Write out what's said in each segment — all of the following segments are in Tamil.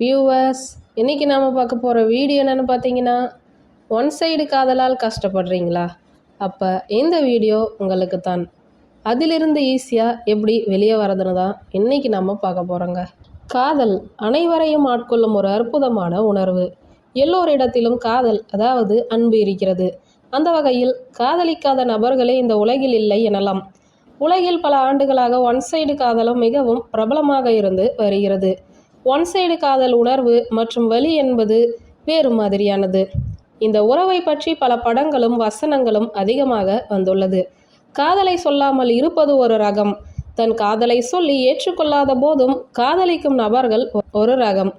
வியூவர்ஸ் இன்றைக்கி நாம் பார்க்க போகிற வீடியோ என்னென்னு பார்த்தீங்கன்னா ஒன் சைடு காதலால் கஷ்டப்படுறீங்களா? அப்போ இந்த வீடியோ உங்களுக்கு தான் அதிலிருந்து ஈஸியாக எப்படி வெளியே வரதுன்னு தான் இன்றைக்கி நம்ம பார்க்க போகிறோங்க காதல் அனைவரையும் ஆட்கொள்ளும் ஒரு அற்புதமான உணர்வு. எல்லோரிடத்திலும் காதல் அதாவது அன்பு இருக்கிறது. அந்த வகையில் காதலிக்காத நபர்களே இந்த உலகில் இல்லை எனலாம். உலகில் பல ஆண்டுகளாக ஒன் சைடு காதலும் மிகவும் பிரபலமாக இருந்து வருகிறது. ஒன் சைடு காதல் உணர்வு மற்றும் வலி என்பது வேறு மாதிரியானது. இந்த உறவை பற்றி பல படங்களும் வசனங்களும் அதிகமாக வந்துள்ளது. காதலை சொல்லாமல் இருப்பது ஒரு ரகம். தன் காதலை சொல்லி ஏற்றுக்கொள்ளாத போதும் காதலிக்கும் நபர்கள் ஒரு ரகம்.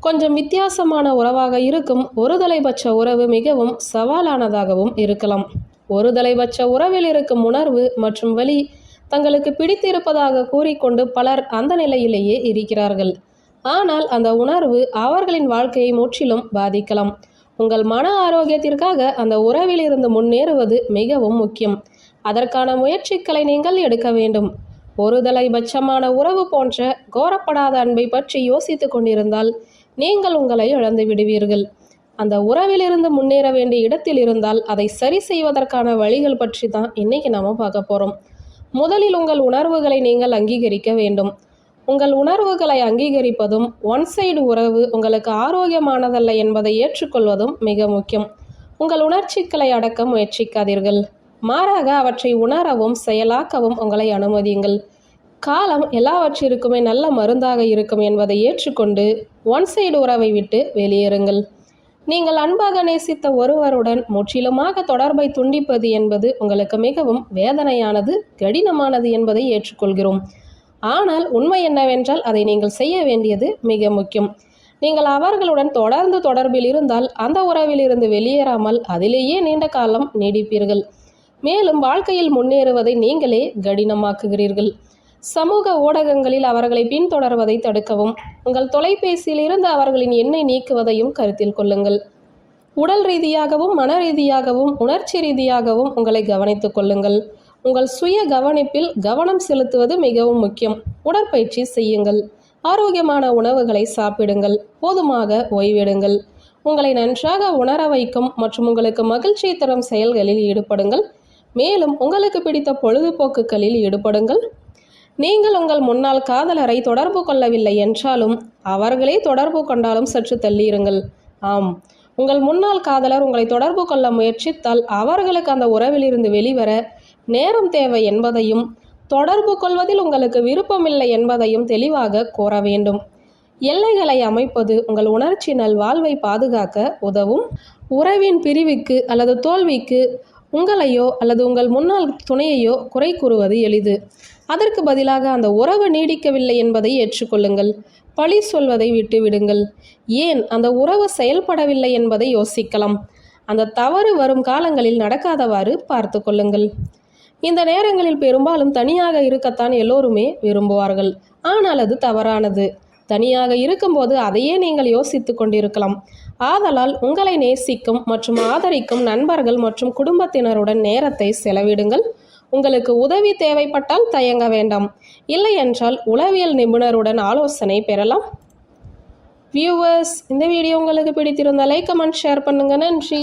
கொஞ்சம் வித்தியாசமான உறவாக இருக்கும் ஒரு தலைபட்ச உறவு மிகவும் சவாலானதாகவும் இருக்கலாம். ஒரு தலைபட்ச உறவில் இருக்கும் உணர்வு மற்றும் வலி தங்களுக்கு பிடித்திருப்பதாக கூறிக்கொண்டு பலர் அந்த நிலையிலேயே இருக்கிறார்கள். ஆனால் அந்த உணர்வு அவர்களின் வாழ்க்கையை முற்றிலும் பாதிக்கலாம். உங்கள் மன ஆரோக்கியத்திற்காக அந்த உறவிலிருந்து முன்னேறுவது மிகவும் முக்கியம். அதற்கான முயற்சிகளை நீங்கள் எடுக்க வேண்டும். ஒருதலை பட்சமான உறவு போன்ற கோரப்படாத அன்பை பற்றி யோசித்து கொண்டிருந்தால் நீங்கள் உங்களை இழந்து விடுவீர்கள். அந்த உறவிலிருந்து முன்னேற வேண்டிய இடத்தில் இருந்தால் அதை சரி செய்வதற்கான வழிகள் பற்றி தான் இன்னைக்கு நாம பார்க்க போகிறோம் முதலில் உங்கள் உணர்வுகளை நீங்கள் அங்கீகரிக்க வேண்டும். உங்கள் உணர்வுகளை அங்கீகரிப்பதும் ஒன் சைடு உறவு உங்களுக்கு ஆரோக்கியமானதல்ல என்பதை ஏற்றுக்கொள்வதும் மிக முக்கியம். உங்கள் உணர்ச்சிகளை அடக்க முயற்சிக்காதீர்கள். மாறாக அவற்றை உணரவும் செயலாக்கவும் உங்களை அனுமதியுங்கள். காலம் எல்லாவற்றிற்குமே நல்ல மருந்தாக இருக்கும் என்பதை ஏற்றுக்கொண்டு ஒன் சைடு உறவை விட்டு வெளியேறுங்கள். நீங்கள் அன்பாக நேசித்த ஒருவருடன் முற்றிலுமாக தொடர்பை துண்டிப்பது என்பது உங்களுக்கு மிகவும் வேதனையானது கடினமானது என்பதை ஏற்றுக்கொள்கிறோம். ஆனால் உண்மை என்னவென்றால் அதை நீங்கள் செய்ய வேண்டியது மிக முக்கியம். நீங்கள் அவர்களுடன் தொடர்ந்து தொடர்பில் இருந்தால் அந்த உறவில் இருந்து வெளியேறாமல் அதிலேயே நீண்ட காலம் நீடிப்பீர்கள். மேலும் வாழ்க்கையில் முன்னேறுவதை நீங்களே கடினமாக்குகிறீர்கள். சமூக ஊடகங்களில் அவர்களை பின்தொடர்வதை தடுக்கவும் உங்கள் தொலைபேசியில் இருந்து அவர்களின் எண்ணை நீக்குவதையும் கருத்தில் கொள்ளுங்கள். உடல் ரீதியாகவும் மன ரீதியாகவும் உணர்ச்சி ரீதியாகவும் உங்களை கவனித்துக் கொள்ளுங்கள். உங்கள் சுய கவனிப்பில் கவனம் செலுத்துவது மிகவும் முக்கியம். உடற்பயிற்சி செய்யுங்கள். ஆரோக்கியமான உணவுகளை சாப்பிடுங்கள். போதுமாக ஓய்வெடுங்கள். உங்களை நன்றாக உணர வைக்கும் மற்றும் உங்களுக்கு மகிழ்ச்சி தரும் செயல்களில் ஈடுபடுங்கள். மேலும் உங்களுக்கு பிடித்த பொழுதுபோக்குகளில் ஈடுபடுங்கள். நீங்கள் உங்கள் முன்னாள் காதலரை தொடர்பு கொள்ளவில்லை என்றாலும் அவர்களே தொடர்பு கொண்டாலும் சற்று தள்ளியிருங்கள். ஆம். உங்கள் முன்னாள் காதலர் உங்களை தொடர்பு கொள்ள முயற்சித்தால் அவர்களுக்கு அந்த உறவிலிருந்து வெளிவர நேரம் தேவை என்பதையும் தொடர்பு கொள்வதில் உங்களுக்கு விருப்பமில்லை என்பதையும் தெளிவாக கூற வேண்டும். எல்லைகளை அமைப்பது உங்கள் உணர்ச்சி நல்வாழ்வை பாதுகாக்க உதவும். உறவின் பிரிவுக்கு அல்லது தோல்விக்கு உங்களையோ அல்லது உங்கள் முன்னாள் துணையையோ குறை கூறுவது எளிது. அதற்கு பதிலாக அந்த உறவு நீடிக்கவில்லை என்பதை ஏற்றுக்கொள்ளுங்கள். பழி சொல்வதை விட்டுவிடுங்கள். ஏன்? அந்த உறவு செயல்படவில்லை என்பதை யோசிக்கலாம். அந்த தவறு வரும் காலங்களில் நடக்காதவாறு பார்த்து கொள்ளுங்கள். இந்த நேரங்களில் பெரும்பாலும் தனியாக இருக்கத்தான் எல்லோருமே விரும்புவார்கள். ஆனால் அது தவறானது. தனியாக இருக்கும்போது அதையே நீங்கள் யோசித்து கொண்டிருக்கலாம். ஆதலால் உங்களை நேசிக்கும் மற்றும் ஆதரிக்கும் நண்பர்கள் மற்றும் குடும்பத்தினருடன் நேரத்தை செலவிடுங்கள். உங்களுக்கு உதவி தேவைப்பட்டால் தயங்க வேண்டாம். இல்லை என்றால் உளவியல் நிபுணருடன் ஆலோசனை பெறலாம். வியூவர்ஸ் இந்த வீடியோ உங்களுக்கு பிடித்திருந்தால் லைக் கமெண்ட் ஷேர் பண்ணுங்கள் நன்றி.